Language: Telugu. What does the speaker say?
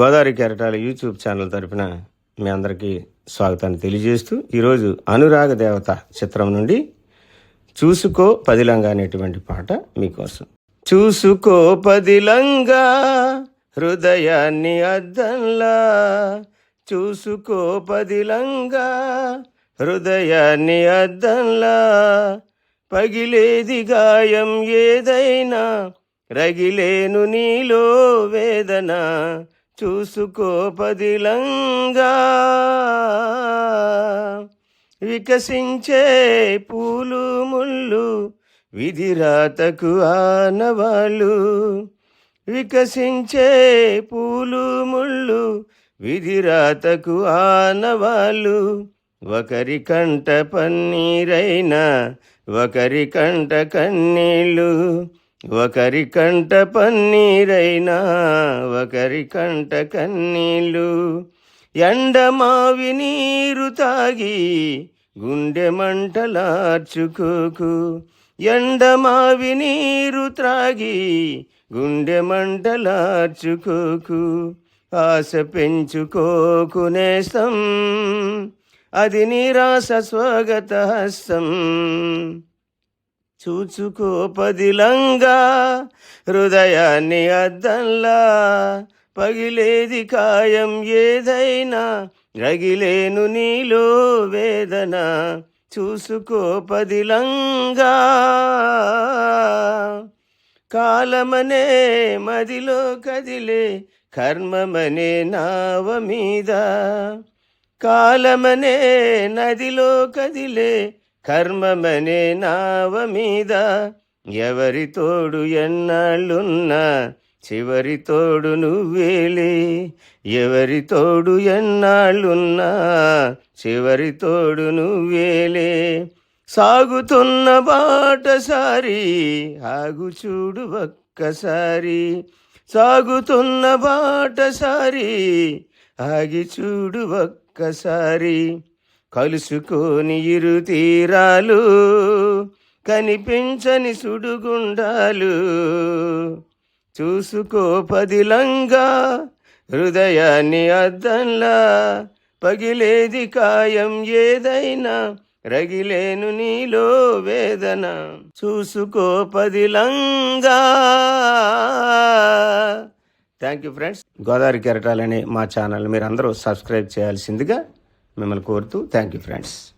గోదావరి కెరటాల యూట్యూబ్ ఛానల్ తరపున మీ అందరికీ స్వాగతాన్ని తెలియజేస్తూ ఈరోజు అనురాగ దేవత చిత్రం నుండి చూసుకో పదిలంగా అనేటువంటి పాట మీకోసం. చూసుకో పదిలంగా హృదయాన్ని అద్దంలా. చూసుకో పదిలంగా హృదయాన్ని అద్దంలా. పగిలేది గాయం ఏదైనా రగిలేను నీలో వేదన. చూసుకో పదిలంగా. వికసించే పూలు ముళ్ళు విధిరాతకు ఆనవాళ్ళు. వికసించే పూలు ముళ్ళు విధిరాతకు ఆనవాళ్ళు. ఒకరి కంట పన్నీరైన ఒకరి కంట కన్నీళ్ళు. ఒకరి కంట పన్నీరైనా ఒకరి కంట కన్నీళ్ళు. ఎండమావి నీరు తాగి గుండె మంటలార్చుకోకు. ఎండమావి నీరు త్రాగి గుండె మంటలార్చుకోకు. ఆశ పెంచుకోకు నేస్తం అది నిరాశ స్వాగత హస్తం. చూచుకో పదిలంగా హృదయాన్ని అద్దంలా. పగిలేది కాయం ఏదైనా రగిలేను నీలో వేదన. చూసుకో పదిలంగా. కాలమనే మదిలో కదిలే కర్మమనే నావ మీద. కాలమనే నదిలో కదిలే కర్మమనే నావ మీద ఎవరి తోడు ఎన్నాళ్ళున్నా చివరి తోడు నువ్వేలే. ఎవరి తోడు ఎన్నాళ్ళున్నా చివరి తోడు నువ్వేలే. సాగుతున్న బాటసారి ఆగు చూడు ఒక్కసారి. సాగుతున్న బాటసారి ఆగి చూడు ఒక్కసారి. కలుసుకోని ఇరు తీరాలు కనిపించని సుడుగుండాలు. చూసుకో పదిలంగా హృదయాన్ని అద్దంలా పగిలేది కాయం ఏదైనా రగిలేను నీలో వేదన. చూసుకో పదిలంగా. థ్యాంక్ యూ ఫ్రెండ్స్ గోదావరి కెరటాలనే మా ఛానల్ మీరు అందరూ సబ్స్క్రైబ్ చేయాల్సిందిగా మిమ్మల్ని కోరుతూ థ్యాంక్ యూ ఫ్రెండ్స్.